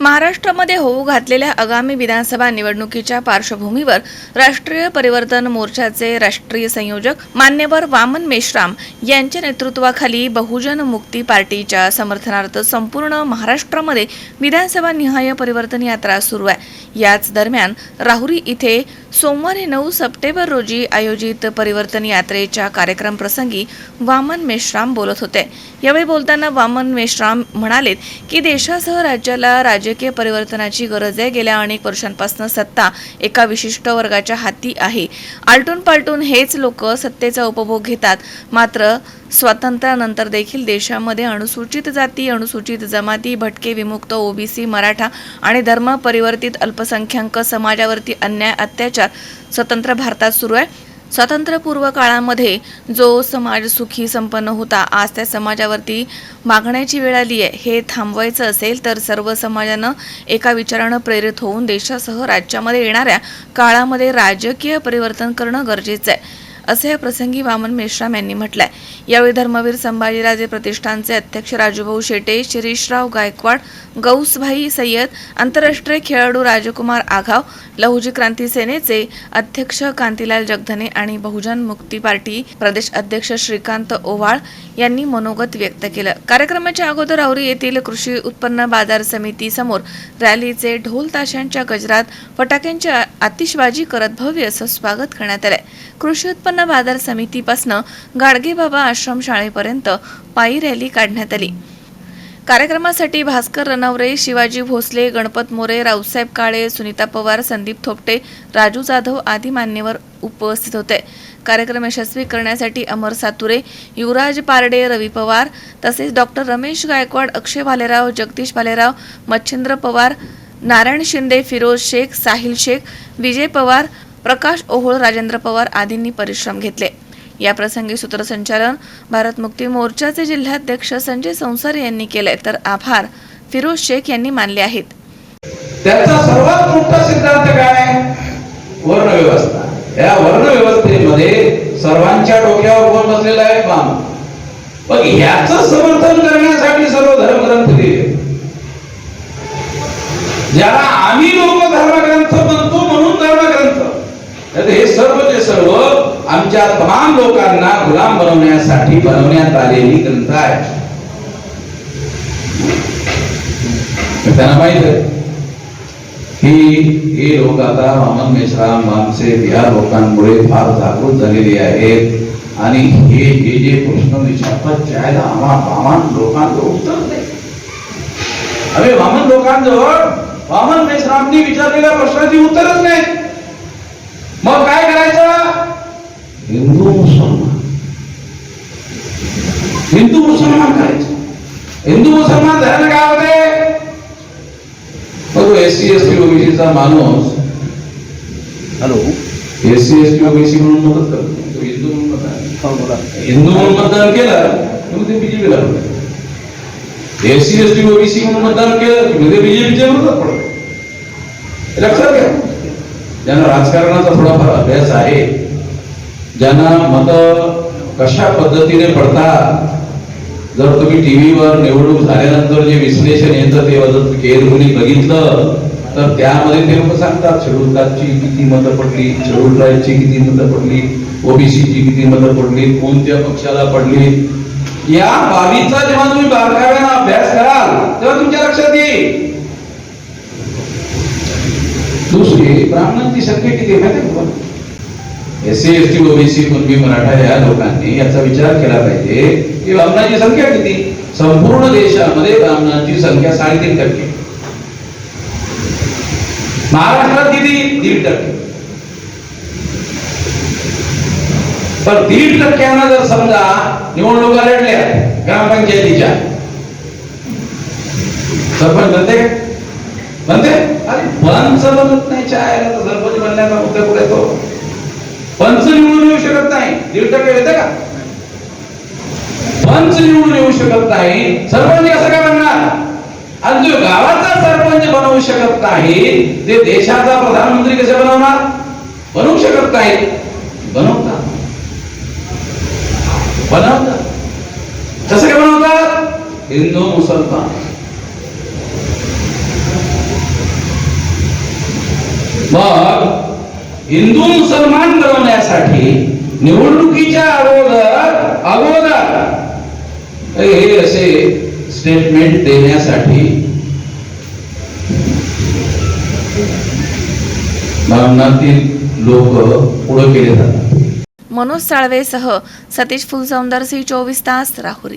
महाराष्ट्रामध्ये होऊ घातलेल्या आगामी विधानसभा निवडणुकीच्या पार्श्वभूमीवर राष्ट्रीय परिवर्तन मोर्चाचे राष्ट्रीय संयोजक मान्यवर वामन मेश्राम यांच्या नेतृत्वाखाली बहुजन मुक्ती पार्टीच्या समर्थनार्थ संपूर्ण महाराष्ट्रामध्ये विधानसभा निहाय परिवर्तन यात्रा सुरू आहे. याच दरम्यान राहुरी इथे सोमवारी नऊ सप्टेंबर रोजी आयोजित परिवर्तन यात्रेच्या कार्यक्रम प्रसंगी वामन मेश्राम बोलत होते. यावेळी बोलताना वामन मेश्राम म्हणालेत की देशासह राज्याला राजकीय परिवर्तनाची गरज आहे. गेल्या अनेक वर्षांपासून सत्ता एका विशिष्ट वर्गाच्या हाती आहे. आलटून पालटून हेच लोक सत्तेचा उपभोग घेतात. मात्र स्वातंत्र्यानंतर देखील देशामध्ये अनुसूचित जाती अनुसूचित जमाती भटके विमुक्त ओबीसी मराठा आणि धर्म परिवर्तित अल्पसंख्याक समाजावरती अन्याय अत्याचार स्वतंत्र भारतात सुरू आहे. स्वातंत्र्यपूर्व काळामध्ये जो समाज सुखी संपन्न होता आज त्या समाजावरती मागण्याची वेळ आली आहे. हे थांबवायचं असेल तर सर्व समाजानं एका विचारानं प्रेरित होऊन देशासह राज्यामध्ये येणाऱ्या काळामध्ये राजकीय परिवर्तन करणं गरजेचं आहे. असे या प्रसंगी वामन मेश्राम यांनी म्हटलंय. यावेळी धर्मवीर संभाजीराजे प्रतिष्ठानचे अध्यक्ष राजूभाऊ शेटे शिरीषराव गायकवाड गौसभाई सय्यद आंतरराष्ट्रीय खेळाडू राजकुमार आघाव लहुजी क्रांती सेनेचे अध्यक्ष कांतीलाल जगधने आणि बहुजन मुक्ती पार्टी प्रदेश अध्यक्ष श्रीकांत ओवाळ यांनी मनोगत व्यक्त केलं. कार्यक्रमाच्या अगोदर औरी येथील कृषी उत्पन्न बाजार समिती समोर रॅलीचे ढोल ताशांच्या गजरात फटाक्यांची आतिषबाजी करत भव्य असं स्वागत करण्यात आलंय. कृषी उत्पन्न बाजार समितीपासनं गाडगे बाबा आश्रम शाळेपर्यंत पायी रॅली काढण्यात आली. कार्यक्रमासाठी भास्कर रनवरे शिवाजी भोसले गणपत मोरे रावसाहेब काळे सुनीता पवार संदीप थोपटे राजू जाधव आदी मान्यवर उपस्थित होते. कार्यक्रम यशस्वी करण्यासाठी अमर सातुरे युवराज पारडे रवी पवार तसेच डॉक्टर रमेश गायकवाड अक्षय भालेराव जगदीश भालेराव मच्छिंद्र पवार नारायण शिंदे फिरोज शेख साहिल शेख विजय पवार प्रकाश ओहोळ राजेंद्र पवार आदींनी परिश्रम घेतले. या प्रसंगी सूत्रसंचालन भारत मुक्ती मोर्चाचे जिल्हाध्यक्ष संजय संसारे यांनी केले तर आभार फिरोज शेख यांनी मानले आहेत. त्याचा सर्वात मोठा सिद्धांत काय वर्ण व्यवस्था या वर्ण व्यवस्थेमध्ये सर्वांच्या डोक्यावर कोण बसलेला आहे? बाम. मग ह्याच समर्थन करण्यासाठी सर्व धर्मग्रंथ लिहिले ज्याला आम्ही लोक धर्मग्रंथ म्हणतो हे सर्वचे सर्व आमच्या तमाम लोकांना गुलाम बनवण्यासाठी बनवण्यात आलेली ग्रंथ आहे. त्यांना माहीत आहे. की हे लोक आता वामन मेश्राम वामसे या लोकांमुळे फार जागृत झालेले आहेत. आणि हे जे जे प्रश्न विचारतात त्याला आम्हा वामन लोकांचं उत्तर नाही. अरे वामन लोकांजवळ वामन मेश्रामनी विचारलेल्या प्रश्नाची उत्तरच नाही मग काय करायचं हिंदू मुसलमान हिंदू मुसलमान करायचं हिंदू मुसलमान झाल्यानं काय होते? मग एस सी एस टी ओबीसीचा माणूस. Hello. S C S T OBC म्हणून मदत करतो. तो हिंदू म्हणून मतदान हिंदू म्हणून मतदान केलं मग ते बीजेपीला S C S T OBC म्हणून मतदान केलं ते बीजेपीच्या विरोधात पडतं लक्षात घ्या. ज्यांना राजकारणाचा थोडाफार अभ्यास आहे ज्यांना मत कशा पद्धतीने पडतात जर तुम्ही टीव्हीवर निवडणूक झाल्यानंतर जे विश्लेषण येतं ते जर केअरफुली बघितलं तर त्यामध्ये ते लोक सांगतात शेड्यूल कास्टची किती मतं पडली शेड्यूल ट्राईबची किती मतं पडली ओबीसीची किती मतं पडली कोणत्या पक्षाला पडली? या बाबीचा जेव्हा तुम्ही बारकाव्यानं अभ्यास कराल तेव्हा तुमच्या लक्षात येईल. दुसरी ब्राह्मणांची संख्या किती माहिती S C S T OBC Kunbi Maratha या लोकांनी याचा विचार केला पाहिजे. की ब्राह्मणांची संख्या किती? संपूर्ण देशामध्ये ब्राह्मणांची संख्या साडेतीन टक्के. महाराष्ट्रात किती? दीड टक्के. पण दीड टक्क्यांना जर समजा निवडणुका लढल्या ग्रामपंचायतीच्या सरपंच म्हणते म्हणते अरे पंच बनत नाही चायला सरपंच बनण्याचा मुद्दा कुठे तो? पंच निवडून येऊ शकत नाही. दीड टक्के येते का? पंच निवडून येऊ शकत नाही. सरपंच कसं काय बनणार आणि जो गावाचा सरपंच बनवू शकत नाही ते देशाचा प्रधानमंत्री कसे बनवणार? बनवू शकत नाही. बनवतात. बनवतात. कसं काय बनवतात? हिंदू मुसलमान. मग हिंदू मुसलमान बनवण्यासाठी निवडणुकीच्या अगोदर अगोदर हे असे स्टेटमेंट देण्यासाठी भावनातील लोक पुढे केले जातात. मनोज साळवेसह सतीश फुलसौंदर सी चोवीस तास राहुरी.